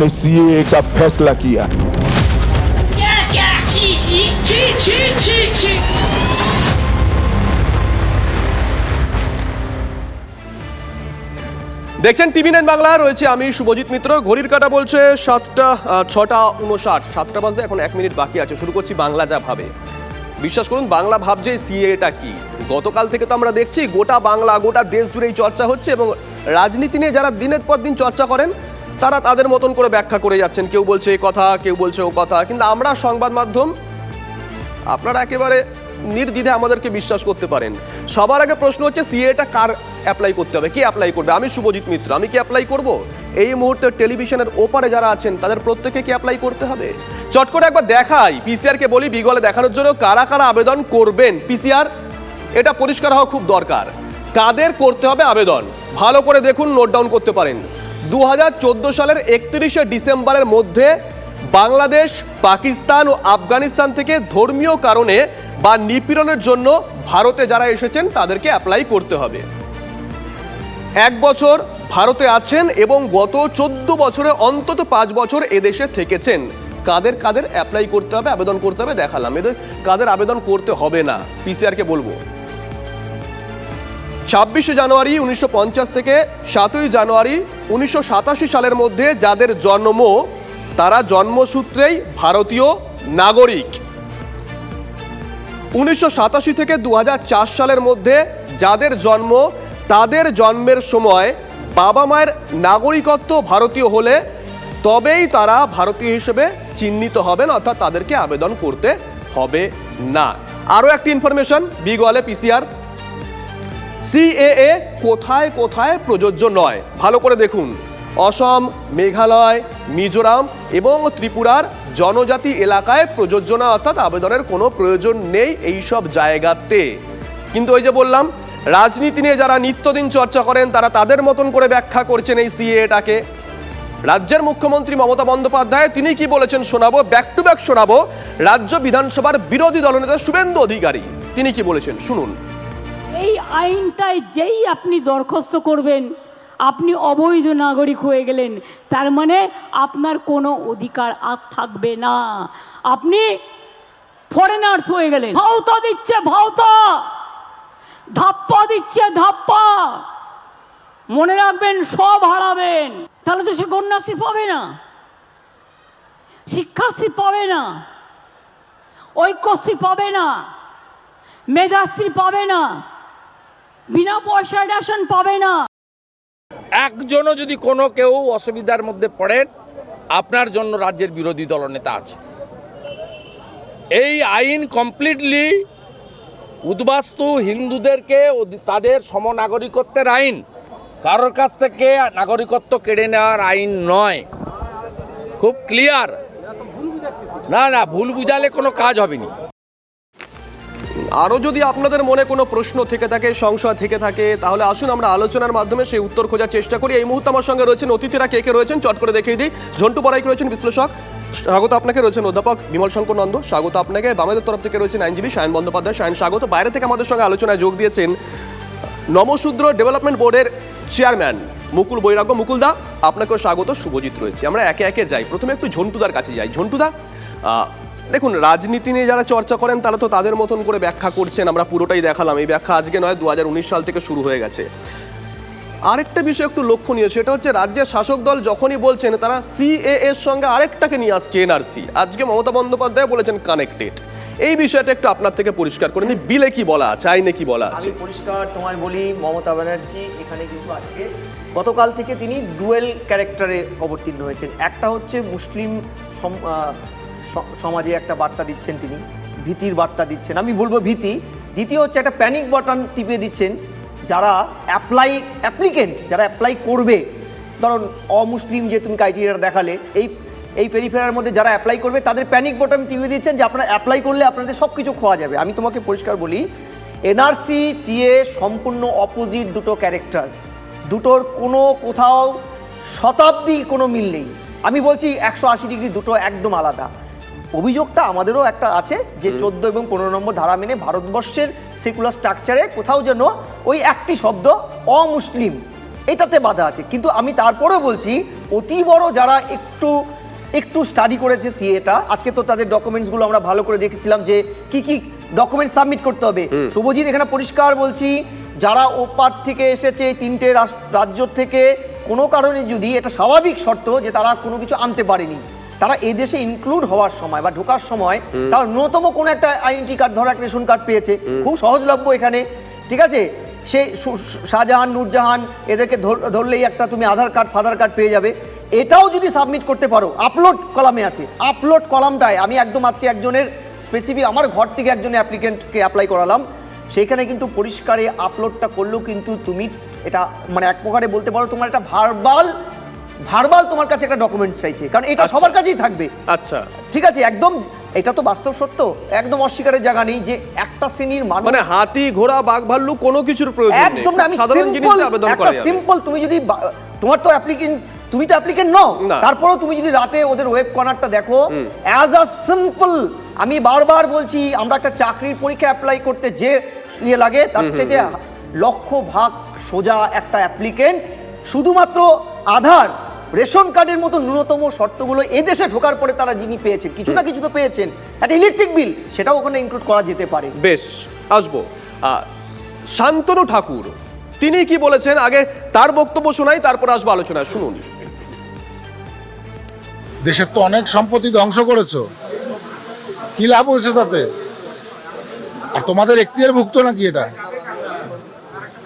हमने सीए का फैसला किया क्या क्या छी छी छी छी छी छी দেখছেন টিভি নাইন বাংলা রয়েছে আমি শুভজিৎ মিত্র ঘড়ির কাটা বলছে সাতটা আহ, ছটা উনষাট সাতটা বাজতে এখন এক মিনিট বাকি আছে শুরু করছি বাংলা যা ভাবে বিশ্বাস করুন বাংলা ভাবছে সিএটা কি গতকাল থেকে তো আমরা দেখছি গোটা বাংলা গোটা দেশ জুড়েই চর্চা হচ্ছে এবং রাজনীতি নিয়ে যারা দিনের পর দিন চর্চা করেন তারা তাদের মতন করে ব্যাখ্যা করে যাচ্ছেন। কেউ বলছে এ কথা, কেউ বলছে ও কথা। কিন্তু আমরা সংবাদ মাধ্যম, আপনারা একেবারে নির্দ্বিধে আমাদেরকে বিশ্বাস করতে পারেন। সবার আগে প্রশ্ন হচ্ছে সিএটা কার অ্যাপ্লাই করতে হবে? কে অ্যাপ্লাই করবে? আমি শুভজিৎ মিত্র। আমি কি অ্যাপ্লাই করব? এই মুহূর্তে টেলিভিশনের ওপারে যারা আছেন, তাদের প্রত্যেকে কি অ্যাপ্লাই করতে হবে? চট করে একবার দেখাই। পিসিআর কে বলি, বিগলে দেখানোর জন্য কারা কারা আবেদন করবেন? পিসিআর এটা পরিষ্কার হওয়া খুব দরকার। কাদের করতে হবে আবেদন? ভালো করে দেখুন নোট ডাউন করতে পারেন। দু হাজার চোদ্দ সালের একত্রিশে ডিসেম্বরের মধ্যে বাংলাদেশ, পাকিস্তান ও আফগানিস্তান থেকে ধর্মীয় কারণে বা নিপীড়নের জন্য ভারতে যারা এসেছেন, তাদেরকে অ্যাপ্লাই করতে হবে। এক বছর ভারতে আছেন এবং গত চোদ্দ বছরে অন্তত পাঁচ বছর এদেশে থেকেছেন। কাদের কাদের অ্যাপ্লাই করতে হবে, আবেদন করতে হবে দেখালাম। এদের কাদের আবেদন করতে হবে না পিসিআরকে বলব। ছাব্বিশে জানুয়ারি উনিশশো পঞ্চাশ থেকে সাতই জানুয়ারি উনিশশো সাতাশি সালের মধ্যে যাদের জন্ম, তারা জন্মসূত্রেই ভারতীয় নাগরিক। উনিশশো সাতাশি থেকে দু হাজার চার সালের মধ্যে যাদের জন্ম, তাদের জন্মের সময় বাবা মায়ের নাগরিকত্ব ভারতীয় হলে তবেই তারা ভারতীয় হিসেবে চিহ্নিত হবেন, অর্থাৎ তাদেরকে আবেদন করতে হবে না। আরও একটি ইনফরমেশন বিগোয়ালে পিসিআর সিএএ কোথায় কোথায় প্রযোজ্য নয়। ভালো করে দেখুন। অসম, মেঘালয়, মিজোরাম এবং ত্রিপুরার জনজাতি এলাকায় প্রযোজ্য না, অর্থাৎ আবেদনের কোনো প্রয়োজন নেই এই সব জায়গাতে। কিন্তু ওই যে বললাম, রাজনীতি নিয়ে যারা নিত্যদিন চর্চা করেন, তারা তাদের মতন করে ব্যাখ্যা করছেন এই সিএটাকে রাজ্যের মুখ্যমন্ত্রী মমতা বন্দ্যোপাধ্যায়, তিনি কি বলেছেন শোনাবো? ব্যাক টু ব্যাক শোনাবো। রাজ্য বিধানসভার বিরোধী দলনেতা শুভেন্দু অধিকারী, তিনি কি বলেছেন? শুনুন। এই আইনটায় যেই আপনি দরখাস্ত করবেন, আপনি অবৈধ নাগরিক হয়ে গেলেন, তার মানে আপনার কোনো অধিকার আর থাকবে না। আপনি ফরেনার্স হয়ে গেলেন। ভাওতা দিচ্ছে, ভাওতা! ধাপ্পা দিচ্ছে, ধাপ্পা! মনে রাখবেন, সব হারাবেন। তাহলে তো সে কন্যাশ্রী পাবে না। শিক্ষাশ্রী পাবে না। ঐক্যশ্রী পাবে না। মেধাশ্রী পাবে না। বিনা পয়সায় রেশন পাবে না। একজনও যদি কোনো কেউ অসুবিধার মধ্যে পড়েন, আপনার জন্য রাজ্যের বিরোধী দলনেতা আছে। এই আইন কমপ্লিটলি উদ্বাস্তু হিন্দুদেরকে তাদের সমনাগরিকত্বের আইন। কারোর কাছ থেকে নাগরিকত্ব কেড়ে নেওয়ার আইন নয়। খুব ক্লিয়ার না না, ভুল বুঝালে কোনো কাজ হবে না আরও যদি আপনাদের মনে কোনো প্রশ্ন থেকে থাকে, সংশয় থেকে থাকে, তাহলে আসুন আমরা আলোচনার মাধ্যমে সেই উত্তর খোঁজার চেষ্টা করি। এই মুহূর্তে আমার সঙ্গে রয়েছেন অতিথিরা। কে কে রয়েছেন? চট করে দেখিয়ে দিই। ঝন্টু বড়াইক রয়েছেন, বিশ্লেষক। স্বাগত আপনাকে, রয়েছেন অধ্যাপক বিমল শঙ্কর নন্দ। স্বাগত আপনাকে। বামেদের তরফ থেকে রয়েছেন আইনজীবী সায়ন বন্দ্যোপাধ্যায়। সায়ন, স্বাগত। বাইরে থেকে আমাদের সঙ্গে আলোচনায় যোগ দিয়েছেন নমশূদ্র ডেভেলপমেন্ট বোর্ডের চেয়ারম্যান মুকুল বৈরাগ্য। মুকুলদা আপনাকেও স্বাগত। শুভজিৎ রয়েছে। আমরা একে একে যাই। প্রথমে একটু ঝন্টুদার কাছে যাই। ঝন্টুদা দেখুন, রাজনীতি নিয়ে যারা চর্চা করেন, তারা তো তাদের মতন করে ব্যাখ্যা করছেন। আমরা পুরোটাই দেখালাম। এই ব্যাখ্যা আজকে নয় দু সাল থেকে শুরু হয়ে গেছে। আরেকটা বিষয় একটু লক্ষণীয়, সেটা হচ্ছে রাজ্যের শাসক দল যখনই বলছেন, তারা সিএ এর সঙ্গে আরেকটাকে নিয়ে আসছে, এনআরসি। আজকে মমতা বন্দ্যোপাধ্যায় বলেছেন কানেক্টেড। এই বিষয়টা একটু আপনার থেকে পরিষ্কার করে নিই। বিলে কি বলা আছে? আইনে কি বলা আছে? পরিষ্কার তোমায় বলি, মমতা ব্যানার্জি এখানে কিন্তু আজকে, গতকাল থেকে তিনি ডুয়েল ক্যারেক্টারে অবতীর্ণ হয়েছেন। একটা হচ্ছে মুসলিম সমাজে একটা বার্তা দিচ্ছেন তিনি, ভীতির বার্তা দিচ্ছেন। আমি বলব ভীতি। দ্বিতীয় হচ্ছে একটা প্যানিক বাটন টিপে দিচ্ছেন, যারা অ্যাপ্লাই অ্যাপ্লিকেন্ট যারা অ্যাপ্লাই করবে। ধরুন, অমুসলিম যে তুমি ক্রাইটেরিয়াটা দেখালে, এই এই পেরিফেরার মধ্যে যারা অ্যাপ্লাই করবে, তাদের প্যানিক বটন টিপে দিচ্ছেন যে আপনারা অ্যাপ্লাই করলে আপনাদের সব কিছু খোয়া যাবে। আমি তোমাকে পরিষ্কার বলি এনআরসি সিএ সম্পূর্ণ অপোজিট দুটো ক্যারেক্টার দুটোর কোনো কোথাও শতাব্দী কোনো মিল নেই। আমি বলছি একশো আশি ডিগ্রি দুটো একদম আলাদা। অভিযোগটা আমাদেরও একটা আছে যে চোদ্দ এবং পনেরো নম্বর ধারা মেনে ভারতবর্ষের সেকুলার স্ট্রাকচারে কোথাও যেন ওই একটি শব্দ অমুসলিম এটাতে বাধা আছে। কিন্তু আমি তারপরেও বলছি অতি বড় যারা একটু একটু স্টাডি করেছে সিএটা আজকে তো তাদের ডকুমেন্টসগুলো আমরা ভালো করে দেখেছিলাম যে কি কি ডকুমেন্ট সাবমিট করতে হবে। শুভজিৎ এখানে পরিষ্কার বলছি যারা ওপার থেকে এসেছে তিনটে রাজ্য থেকে কোনো কারণে যদি এটা স্বাভাবিক শর্ত যে তারা কোনো কিছু আনতে পারেনি। তারা এই দেশে ইনক্লুড হওয়ার সময় বা ঢোকার সময় তার ন্যূনতম কোনো একটা আইডেন্টি কার্ড ধরো একটা রেশন কার্ড পেয়েছে। খুব সহজলভ্য এখানে। ঠিক আছে? সে শাহজাহান নূরজাহান এদেরকে ধরলেই একটা তুমি আধার কার্ড ফাদার কার্ড পেয়ে যাবে। এটাও যদি সাবমিট করতে পারো আপলোড কলামে আছে। আপলোড কলামটায় আমি একদম আজকে একজনের স্পেসিফিক আমার ঘর থেকে একজন অ্যাপ্লিকেন্টকে অ্যাপ্লাই করালাম। সেইখানে কিন্তু পরিষ্কারে আপলোডটা করলেও কিন্তু তুমি এটা মানে এক প্রকারে বলতে পারো তোমার একটা ভার্বাল ভার্বাল তোমার কাছে একটা ডকুমেন্ট চাইছে কারণ এটা আচ্ছা। সবার কাছেই থাকবে। আচ্ছা। ঠিক আছে একদম এটা তো বাস্তব সত্য একদম অস্বীকারের জায়গা নেই যে একটা শ্রেণির মানুষ মানে হাতি ঘোড়া বাঘ ভাল্লুক কোনো কিছুর প্রয়োজন নেই। একদম না আমি সিম্পল একটা সিম্পল তুমি যদি তোমার তো অ্যাপ্লিকেন্ট তুমি তো অ্যাপ্লিকেন্ট নও। তারপরেও তুমি যদি রাতে ওদের ওয়েব কর্নারটা দেখো অ্যাজ আ সিম্পল আমি বারবার বলছি আমরা একটা চাকরির পরীক্ষা অ্যাপ্লাই করতে যে ইয়ে লাগে তার চাইতে লক্ষ ভাগ সোজা একটা অ্যাপ্লিকেন্ট শুধুমাত্র আধার রেশন কার্ডের মতো ন্যূনতম শর্তগুলো এদেশে ঢোকার পরে তারা যিনি পেয়েছেন কিছু না কিছু তো পেয়েছেন একটা ইলেকট্রিক বিল সেটাও ওখানে ইনক্লুড করা যেতে পারে। বেশ আসব। আহ, শান্তনু ঠাকুর তিনি কি বলেছেন? আগে তার বক্তব্য শোনাই তারপর আসব আলোচনা শুনুন। দেশের তো অনেক সম্পত্তি ধ্বংস করেছ। কি লাভ হয়েছে তাতে? আর তোমাদের এখতিয়ার ভুক্ত নাকি এটা?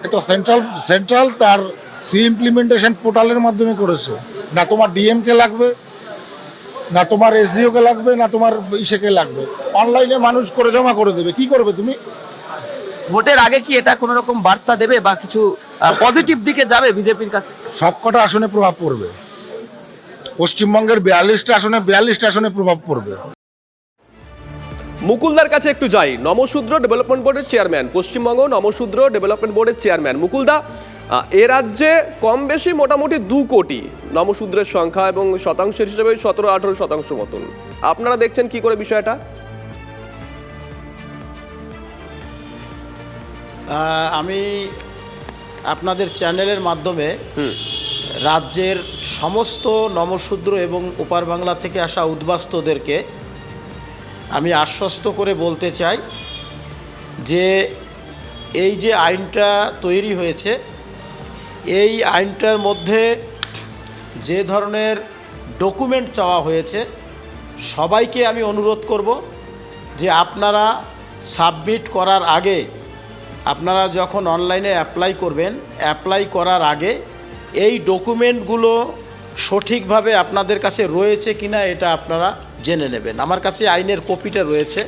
এটা সেন্ট্রাল সেন্ট্রাল তার সি ইমপ্লিমেন্টেশন পোর্টালের মাধ্যমে করেছে। না তোমার ডিএমকে লাগবে না তোমার এসডিও কে লাগবে না তোমার ইসেকে লাগবে। অনলাইনে মানুষ করে জমা করে দেবে কি করবে তুমি? ভোটের আগে কি এটা কোনো রকম বার্তা দেবে বা কিছু পজিটিভ দিকে যাবে বিজেপির কাছে? সবকটা আসনে প্রভাব পড়বে। পশ্চিমবঙ্গের বিয়াল্লিশটা আসনে বিয়াল্লিশটা আসনে প্রভাব পড়বে। মুকুলদার কাছে একটু যাই। নমশূদ্র ডেভেলপমেন্ট বোর্ডের চেয়ারম্যান। পশ্চিমবঙ্গ নমশূদ্র ডেভেলপমেন্ট বোর্ডের চেয়ারম্যান। মুকুলদা এ রাজ্যে কম বেশি মোটামুটি দু কোটি নমশূদ্রের সংখ্যা এবং শতাংশের হিসেবে সতেরো আঠেরো শতাংশ মতন। আপনারা দেখছেন কি করে বিষয়টা? আমি আপনাদের চ্যানেলের মাধ্যমে রাজ্যের সমস্ত নমশূদ্র এবং ওপার বাংলা থেকে আসা উদ্বাস্তুদেরকে আমি আশ্বস্ত করে বলতে চাই যে এই যে আইনটা তৈরি হয়েছে এই আইনটার মধ্যে যে ধরনের ডকুমেন্ট চাওয়া হয়েছে, সবাইকে আমি অনুরোধ করব যে আপনারা সাবমিট করার আগে, আপনারা যখন অনলাইনে অ্যাপ্লাই করবেন, অ্যাপ্লাই করার আগে এই ডকুমেন্টগুলো সঠিকভাবে আপনাদের কাছে রয়েছে কিনা এটা আপনারা জেনে নেবেন। আমার কাছে আইনের কপিটা রয়েছে।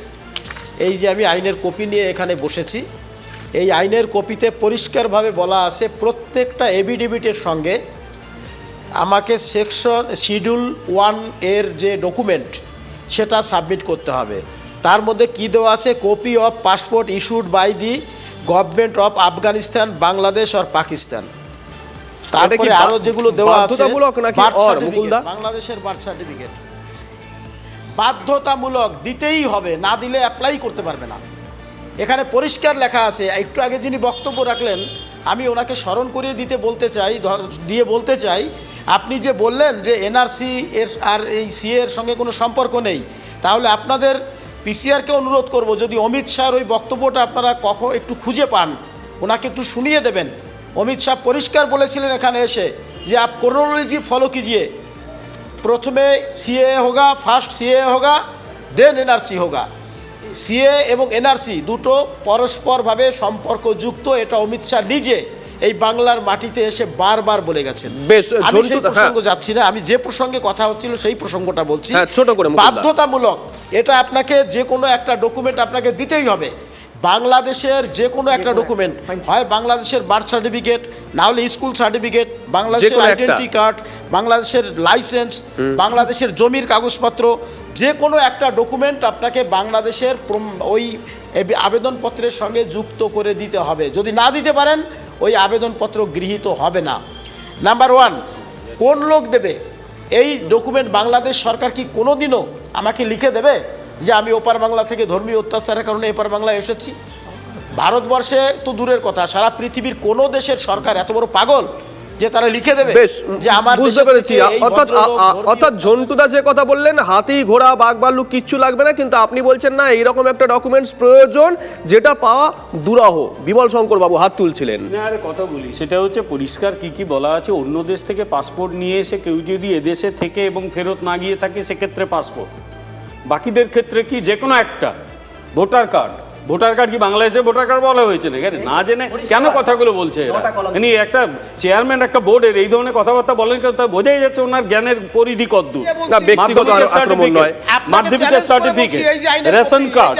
এই যে আমি আইনের কপি নিয়ে এখানে বসেছি। এই আইনের কপিতে পরিষ্কারভাবে বলা আছে প্রত্যেকটা এভিডেভিটের সঙ্গে আমাকে সেকশন শিডিউল ওয়ানের যে ডকুমেন্ট সেটা সাবমিট করতে হবে। তার মধ্যে কি দেওয়া আছে? Copy of passport issued by the government of Afghanistan Bangladesh আর পাকিস্তান। তারপরে বা- আরও যেগুলো দেওয়া আছে? বাংলাদেশের বার্থ সার্টিফিকেট বাধ্যতামূলক দিতেই হবে না দিলে অ্যাপ্লাই করতে পারবে না। এখানে পরিষ্কার লেখা আছে, একটু আগে যিনি বক্তব্য রাখলেন, আমি ওনাকে স্মরণ করিয়ে দিতে বলতে চাই দিয়ে বলতে চাই, আপনি যে বললেন যে এনআরসি এর আর এই সি এর সঙ্গে কোনো সম্পর্ক নেই, তাহলে আপনাদের পিসিআরকে অনুরোধ করব, যদি অমিত শাহর ওই বক্তব্যটা আপনারা কখন একটু খুঁজে পান, ওনাকে একটু শুনিয়ে দেবেন। অমিত শাহ পরিষ্কার বলেছিলেন এখানে এসে যে আপ ক্রোনোলজি ফলো কিজিয়ে, প্রথমে সিএ হোগা, ফার্স্ট সিএ হোগা, দেন এনআরসি হোগা। সিএ এবং এনআরসি দুটো পরস্পরভাবে সম্পর্কযুক্ত এটা অমিত শাহ নিজে এই বাংলার মাটিতে এসে বারবার বলে গেছেন। বেশ, আমি সেই প্রসঙ্গ হ্যাঁ। যাচ্ছি না আমি যে প্রসঙ্গে কথা হচ্ছিল সেই প্রসঙ্গটা বলছি। হ্যাঁ, ছোট করে বাধ্যতামূলক এটা আপনাকে যে কোনো একটা ডকুমেন্ট আপনাকে দিতেই হবে। বাংলাদেশের যে কোনো একটা ডকুমেন্ট হয় বাংলাদেশের বার্থ সার্টিফিকেট না হলে স্কুল সার্টিফিকেট বাংলাদেশের আইডেন্টি কার্ড বাংলাদেশের লাইসেন্স বাংলাদেশের জমির কাগজপত্র যে কোনো একটা ডকুমেন্ট আপনাকে বাংলাদেশের ওই আবেদনপত্রের সঙ্গে যুক্ত করে দিতে হবে। যদি না দিতে পারেন, ওই আবেদনপত্র গৃহীত হবে না। নাম্বার ওয়ান কোন লোক দেবে? এই ডকুমেন্ট বাংলাদেশ সরকার কি কোনো দিনও আমাকে লিখে দেবে যে আমি ওপার বাংলা থেকে ধর্মীয় অত্যাচারের কারণে এপার বাংলায় এসেছি? ভারতবর্ষে তো দূরের কথা, সারা পৃথিবীর কোনো দেশের সরকার এত বড় পাগল যে তারা লিখে দেবে বেশ যে আমার বুঝতে পেরেছি। অর্থাৎ অর্থাৎ ঝন্টুদা যে কথা বললেন হাতি ঘোড়া বাঘ ভাল্লুক কিচ্ছু লাগবে না কিন্তু আপনি বলছেন না এইরকম একটা ডকুমেন্টস প্রয়োজন যেটা পাওয়া দুরাহ। বিমল শঙ্কর বাবু হাত তুলছিলেন। না আরে কথা বলি সেটা হচ্ছে পরিষ্কার কি কি বলা আছে। অন্য দেশ থেকে পাসপোর্ট নিয়ে এসে কেউ যদি এদেশে থেকে এবং ফেরত না গিয়ে থাকে সেক্ষেত্রে পাসপোর্ট বাকিদের ক্ষেত্রে কি? যে কোনো একটা ভোটার কার্ড ভোটার কার্ড কি বাংলাদেশে ভোটার কার্ড বলা হয়েছে না না জেনে কেন কথাগুলো বলছে ইনি একটা চেয়ারম্যান একটা বোর্ডের এই ধরনের কথাবার্তা বলেন কেন? তা বোঝাই যাচ্ছে ওনার জ্ঞানের পরিধি কদ্দূর। মাধ্যমিকের করে certificate ration card.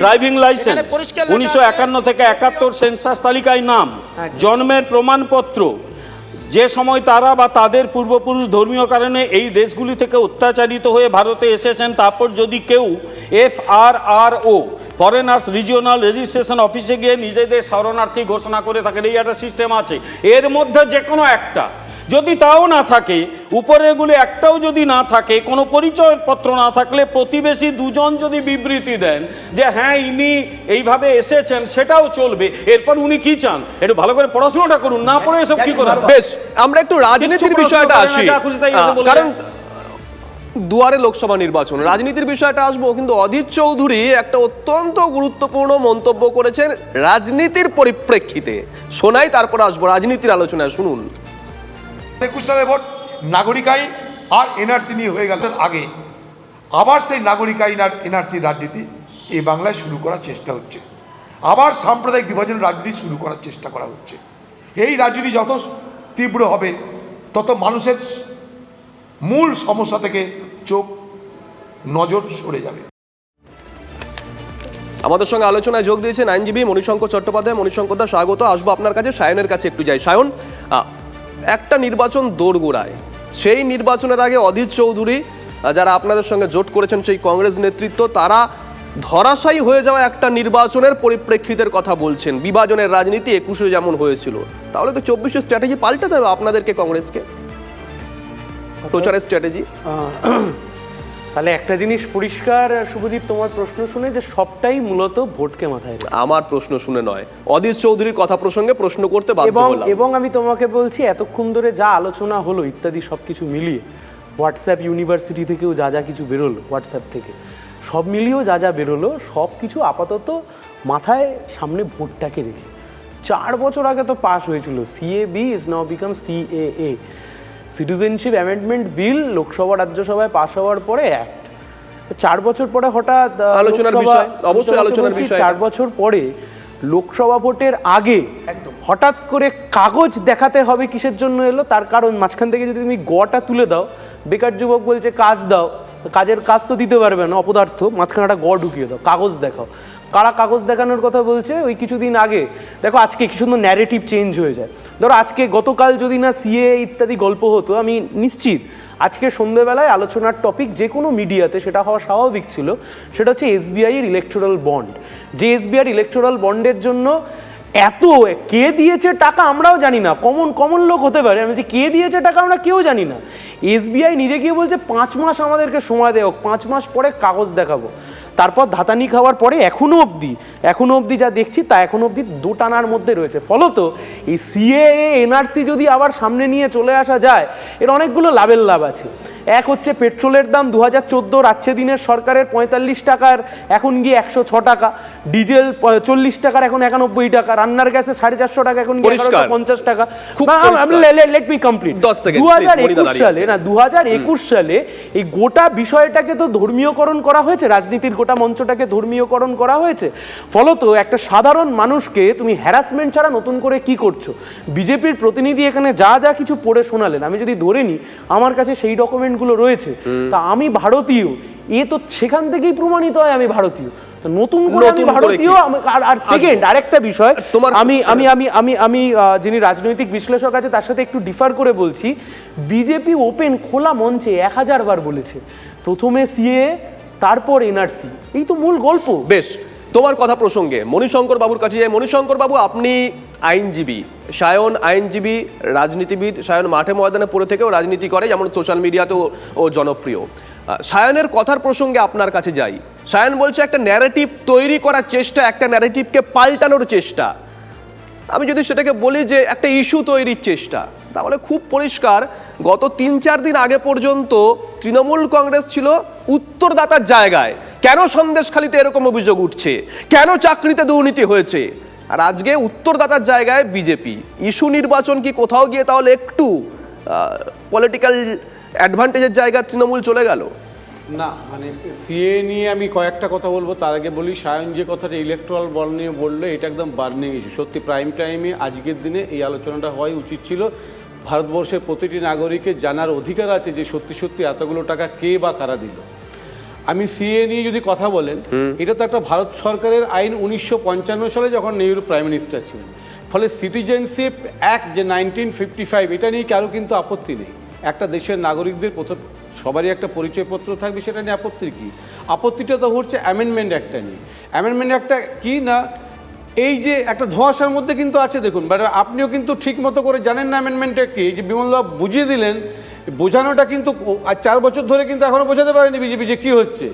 Driving licence উনিশশো। একান্ন থেকে একাত্তর সেন্সাস তালিকায় নাম জন্মের প্রমাণপত্র যে সময় তারা বা তাদের পূর্বপুরুষ ধর্মীয় কারণে এই দেশগুলি থেকে অত্যাচারিত হয়ে ভারতে এসেছেন তারপর যদি কেউ F R R O foreigners regional registration অফিসে গিয়ে নিজেদের শরণার্থী ঘোষণা করে থাকেন এই একটা সিস্টেম আছে। এর মধ্যে যে কোনো একটা যদি তাও না থাকে উপরেগুলি একটাও যদি না থাকে কোনো পরিচয়পত্র না থাকলে প্রতিবেশী দুজন যদি বিবৃতি দেন যে হ্যাঁ ইনি এইভাবে এসেছেন সেটাও চলবে এরপর উনি কি চান? একটু ভালো করে পড়াশোনাটা করুন না পড়ে এসব কি করেন বেশ আমরা একটু রাজনীতির বিষয়টা আসি। বলে কারণ। দুয়ারে লোকসভা নির্বাচন। রাজনীতির বিষয়টা আসব, কিন্তু অধীর চৌধুরী একটা অত্যন্ত গুরুত্বপূর্ণ মন্তব্য করেছেন রাজনীতির পরিপ্রেক্ষিতে। শোনাই, তারপর আসব রাজনীতির আলোচনায়, শুনুন। একুশ সালের ভোট নাগরিক আইন আর এনআরসি নিয়ে হয়ে গেল। আগে আবার সেই নাগরিক আইন আর এনআরসির রাজনীতি এই বাংলায় শুরু করার চেষ্টা হচ্ছে। আবার সাম্প্রদায়িক বিভাজন রাজনীতি শুরু করার চেষ্টা করা হচ্ছে। এই রাজনীতি যত তীব্র হবে, তত মানুষের মূল সমস্যা থেকে চোখ নজর সরে যাবে। আমাদের সঙ্গে আলোচনায় যোগ দিয়েছেন আইনজীবী মণিশঙ্কর চট্টোপাধ্যায়। মণিশঙ্কর দা, স্বাগত। আসব আপনার কাছে, সায়নের কাছে একটু যাই। সায়ন একটা নির্বাচন দোরগোড়ায়। সেই নির্বাচনের আগে অধীর চৌধুরী যারা আপনাদের সঙ্গে জোট করেছেন সেই কংগ্রেস নেতৃত্ব, তারা ধরাশায়ী হয়ে যাওয়া একটা নির্বাচনের পরিপ্রেক্ষিতের কথা বলছেন। বিভাজনের রাজনীতি একুশে যেমন হয়েছিল। তাহলে তো চব্বিশের স্ট্র্যাটেজি পাল্টাতে হবে আপনাদেরকে কংগ্রেসকে। প্রচারের স্ট্র্যাটেজি তাহলে একটা জিনিস পরিষ্কার শুভজিৎ তোমার প্রশ্ন শুনে যে সবটাই মূলত ভোটকে মাথায়। আমার প্রশ্ন শুনে নয়। অধীর চৌধুরীর কথা প্রসঙ্গে প্রশ্ন করতে বাধ্য এবং এবং আমি তোমাকে বলছি এতক্ষণ ধরে যা আলোচনা হলো ইত্যাদি সব কিছু মিলিয়ে হোয়াটসঅ্যাপ ইউনিভার্সিটি থেকেও যা যা কিছু বেরোলো হোয়াটসঅ্যাপ থেকে সব মিলিয়েও যা যা বেরোলো সব কিছু আপাতত মাথায় সামনে ভোটটাকে রেখে। চার বছর আগে তো পাশ হয়েছিল। CA B is now become CAA citizenship amendment bill Lok Sabha রাজ্যসভায় পাশ হওয়ার পরে অ্যাক্ট চার বছর পরে হঠাৎ আলোচনার বিষয়, অবশ্যই আলোচনার বিষয় চার বছর পরে লোকসভা ভোটের আগে হঠাৎ করে কাগজ দেখাতে হবে কিসের জন্য এলো? তার কারণ মাঝখান থেকে যদি তুমি গটা তুলে দাও বেকার যুবক বলছে কাজ দাও। কাজের কাজ তো দিতে পারবে না অপদার্থ। মাঝখানে একটা গ ঢুকিয়ে দাও কাগজ দেখাও। কারা কাগজ দেখানোর কথা বলছে, ওই কিছুদিন আগে। দেখো, আজকে কি সুন্দর ন্যারেটিভ চেঞ্জ হয়ে যায়। ধরো, আজকে গতকাল যদি না সিএ ইত্যাদি গল্প হতো, আমি নিশ্চিত আজকে সন্ধেবেলায় আলোচনার টপিক যে কোনো মিডিয়াতে সেটা হওয়া স্বাভাবিক ছিল, সেটা হচ্ছে এসবিআই এর ইলেকট্রাল বন্ড যে এসবিআই ইলেকট্রাল বন্ডের জন্য এত, কে দিয়েছে টাকা আমরাও জানি না। কমন কমন লোক হতে পারে। আমি বলছি, কে দিয়েছে টাকা আমরা কেউ জানি না। এসবিআই নিজে গিয়ে বলছে, পাঁচ মাস আমাদেরকে সময় দেও পাঁচ মাস পরে কাগজ দেখাবো। তারপর ধাতানি খাওয়ার পরে এখনও অবধি এখনও অবধি যা দেখছি তা এখনও অবধি দুটানার মধ্যে রয়েছে। ফলত এই সিএএ এনআরসি যদি আবার সামনে নিয়ে চলে আসা যায়, এর অনেকগুলো লাভের লাভ আছে। এক হচ্ছে পেট্রোলের দাম দু হাজার চোদ্দ দিনের সরকারের পঁয়তাল্লিশ টাকার এখন গিয়ে একশো ছ টাকা। ডিজেল চল্লিশ টাকার এখন একানব্বই টাকা। রান্নার গ্যাসে সাড়ে চারশো টাকা এখন পঞ্চাশ টাকা। লেট মি কমপ্লিট 10 second, দু হাজার একুশ সালে না দু হাজার একুশ সালে এই গোটা বিষয়টাকে তো ধর্মীয়করণ করা হয়েছে রাজনীতির গোটা মঞ্চটাকে ধর্মীয়করণ করা হয়েছে। ফলত একটা সাধারণ মানুষকে তুমি হ্যারাসমেন্ট ছাড়া নতুন করে কি করছ? বিজেপির প্রতিনিধি এখানে যা যা কিছু পড়ে শোনালেন আমি যদি ধরে নিই আমার কাছে সেই ডকুমেন্টগুলো রয়েছে তা আমি ভারতীয়। এ তো সেখান থেকেই প্রমাণিত হয় আমি ভারতীয়। নতুন করে আমি ভারতীয় আর- আর সেকেন্ড আরেকটা বিষয় তোমার- আমি আমি আমি আমি আমি যিনি রাজনৈতিক বিশ্লেষক আছে তার সাথে একটু ডিফার করে বলছি। বিজেপি ওপেন খোলা মঞ্চে এক হাজার বার বলেছে। প্রথমে সিএ তারপর এনআরসি এই তো মূল গল্প। বেশ। তোমার কথা প্রসঙ্গে, মণিশঙ্কর বাবুর কাছে যাই। মণিশঙ্কর বাবু, আপনি আইনজীবী। সায়ন আইনজীবী, রাজনীতিবিদ, সায়ন মাঠে ময়দানে পড়ে থেকেও রাজনীতি করে, যেমন সোশ্যাল মিডিয়াতেও ও জনপ্রিয়। সায়নের কথার প্রসঙ্গে আপনার কাছে যাই। সায়ন বলছে, একটা ন্যারেটিভ তৈরি করার চেষ্টা, একটা ন্যারেটিভকে পাল্টানোর চেষ্টা। আমি যদি সেটাকে বলি যে একটা ইস্যু তৈরির চেষ্টা, তাহলে খুব পরিষ্কার, গত তিন চার দিন আগে পর্যন্ত তৃণমূল কংগ্রেস ছিল উত্তরদাতার জায়গায়। কেন সন্দেশখালিতে এরকম অভিযোগ উঠছে? কেন চাকরিতে দুর্নীতি হয়েছে? আর আজকে উত্তরদাতার জায়গায় বিজেপি। ইস্যু নির্বাচন কি কোথাও গিয়ে তাহলে একটু পলিটিক্যাল অ্যাডভান্টেজের জায়গা তৃণমূল চলে গেল? না মানে সিএ নিয়ে আমি কয়েকটা কথা বলব। তার আগে বলি সায়ন যে কথাটা ইলেকট্রাল বল নিয়ে বলল এটা একদম বার্নিং ইস্যু সত্যি প্রাইম টাইমে আজকের দিনে এই আলোচনাটা হওয়াই উচিত ছিল। ভারতবর্ষের প্রতিটি নাগরিকের জানার অধিকার আছে যে সত্যি সত্যি এতগুলো টাকা কে বা কারা দিল। আমি সিএ নিয়ে যদি কথা বলেন এটা তো একটা ভারত সরকারের আইন উনিশশো পঞ্চান্ন সালে যখন নেহরু প্রাইম মিনিস্টার ছিলেন। ফলে সিটিজেনশিপ অ্যাক্ট যে নাইনটিন ফিফটি ফাইভ এটা নিয়ে কারও কিন্তু আপত্তি নেই। একটা দেশের নাগরিকদের প্রথম সবারই একটা পরিচয়পত্র থাকবে, সেটা নিয়ে আপত্তির কী? আপত্তিটা তো হচ্ছে অ্যামেন্ডমেন্ট একটা নিয়ে। অ্যামেন্ডমেন্ট একটা কি না? এই যে একটা ধোঁয়াশার মধ্যে কিন্তু আছে দেখুন বাট আপনিও কিন্তু ঠিক মতো করে জানেন না অ্যামেন্ডমেন্টটা কি? যে বিমলবাবু বুঝিয়ে দিলেন, বোঝানোটা কিন্তু আর চার বছর ধরে কিন্তু এখনও বোঝাতে পারেনি বিজেপি যে কী হচ্ছে।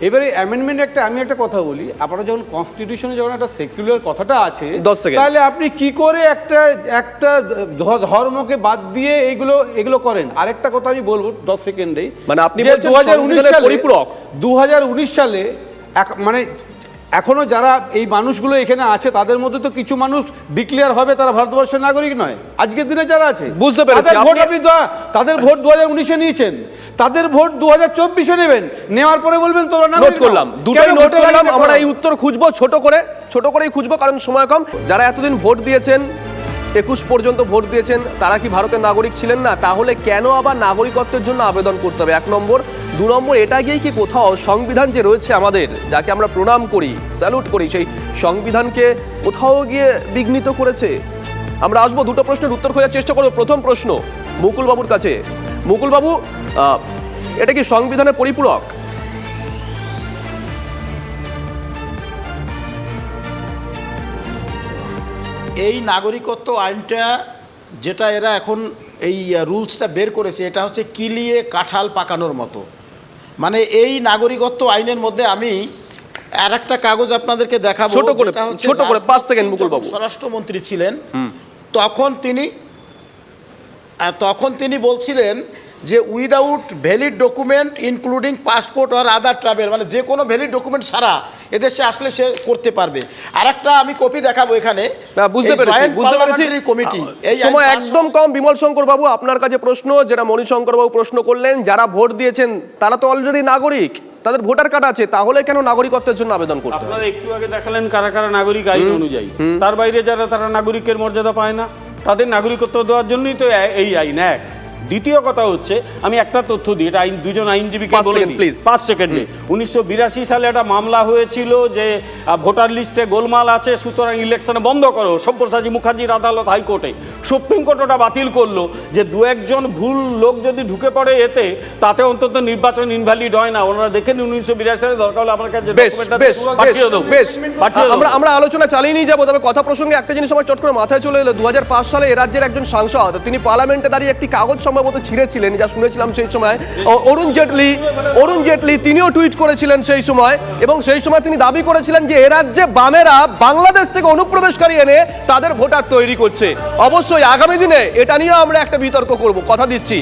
এবারে অ্যামেন্ডমেন্ট একটা আমি একটা কথা বলি আপনারা যখন কনস্টিটিউশনে যখন একটা সেকুলার কথাটা আছে। তাহলে আপনি কি করে একটা একটা ধর্মকে বাদ দিয়ে এগুলো এগুলো করেন? আরেকটা কথা আমি বলব দশ সেকেন্ডেই মানে আপনি বলছেন 2019 সংবিধানের সালে- পরিপূরক। 2019 সালে এক- মানে এখনও যারা এই মানুষগুলো এখানে আছে তাদের মধ্যে তো কিছু মানুষ ডিক্লেয়ার হবে তারা ভারতবর্ষের নাগরিক নয়। আজকের দিনে যারা আছে বুঝতে পেরেছি, ভোট আপনি- আপনি তাদের ভোট দু হাজার উনিশে নিয়েছেন। তাদের ভোট দু হাজার চব্বিশে নেবেন। নেওয়ার পরে বলবেন তোরা নোট করলাম। দুটোই নোট করলাম আমরা এই উত্তর খুঁজবো ছোট করে ছোট করেই খুঁজবো কারণ সময় কম। যারা এতদিন ভোট দিয়েছেন একুশ পর্যন্ত ভোট দিয়েছেন তারা কি ভারতের নাগরিক ছিলেন না? তাহলে কেন আবার নাগরিকত্বের জন্য আবেদন করতে হবে? এক নম্বর। দু নম্বর এটা গিয়েই কি কোথাও সংবিধান যে রয়েছে আমাদের যাকে আমরা প্রণাম করি স্যালুট করি সেই সংবিধানকে কোথাও গিয়ে বিঘ্নিত করেছে? আমরা আসব দুটো প্রশ্নের উত্তর খোঁজার চেষ্টা করব। প্রথম প্রশ্ন মুকুলবাবুর কাছে। মুকুলবাবু এটা কি সংবিধানের পরিপূরক? এই নাগরিকত্ব আইনটা যেটা এরা এখন এই রুলসটা বের করেছে এটা হচ্ছে কিলিয়ে কাঁঠাল পাকানোর মতো। মানে এই নাগরিকত্ব আইনের মধ্যে আমি আর একটা কাগজ আপনাদেরকে দেখাবো ছোট করে, ছোট করে, পাঁচ সেকেন্ড সিং মুকুলবাবু। স্বরাষ্ট্রমন্ত্রী ছিলেন তখন তিনি তখন তিনি বলছিলেন যে without valid document including passport আর আদার ট্রাভেল মানে যে কোনো ভ্যালিড ডকুমেন্ট ছাড়া এদেশে আসলে সে করতে পারবে। আর একটা আমি কপি দেখাবো এখানে। বুঝতে পেরেছি committee, এই সময় একদম কম বিমল শঙ্কর বাবু আপনার কাছে প্রশ্ন যেটা মণিশঙ্কর বাবু প্রশ্ন করলেন যারা ভোট দিয়েছেন তারা তো অলরেডি নাগরিক তাদের ভোটার কার্ড আছে তাহলে কেন নাগরিকত্বের জন্য আবেদন করতে আপনারা একটু আগে দেখালেন কারা কারা নাগরিক আইন অনুযায়ী। তার বাইরে যারা তারা নাগরিকের মর্যাদা পায় না। তাদের নাগরিকত্ব দেওয়ার জন্যই তো এই আইন এক। দ্বিতীয় কথা হচ্ছে আমি একটা তথ্য দিই এটা আইন দুজন আইনজীবীকে বলে দিই. পাঁচ সেকেন্ডে উনিশশো বিরাশি সালে একটা মামলা হয়েছিল যে ভোটার লিস্টে গোলমাল আছে সুতরাং ইলেকশনে বন্ধ করো। সব্যসাচী মুখার্জির আদালত হাইকোর্টে সুপ্রিম কোর্ট ওটা বাতিল করল যে দু একজন ভুল লোক যদি ঢুকে পড়ে এতে তাতে অন্তত নির্বাচন ইনভ্যালিড হয় না। ওনারা দেখেন উনিশশো বিরাশি সালে দরকার হলে আমার কাছে বেশ বেশ পাঠিয়ে দেবো। বেশ। পাঠিয়ে দেবো। আমরা আমরা আলোচনা চালিয়ে নিয়ে যাব তবে কথা প্রসঙ্গে একটা জিনিস আমার চট করে মাথায় চলে এলো। দু হাজার পাঁচ সালে এ রাজ্যের একজন সাংসদ তিনি পার্লামেন্টে দাঁড়িয়ে একটি কাগজ সম্ভবত ছিঁড়েছিলেন, যা শুনেছিলাম সেই সময়। অরুণ জেটলি অরুণ জেটলি তিনিও টুইট করেছিলেন সেই সময় এবং সেই সময় তিনি দাবি করেছিলেন যে এ রাজ্যে বামেরা বাংলাদেশ থেকে অনুপ্রবেশকারী এনে তাদের ভোটার তৈরি করছে। অবশ্যই আগামী দিনে এটা নিয়েও আমরা একটা বিতর্ক করব, কথা দিচ্ছি।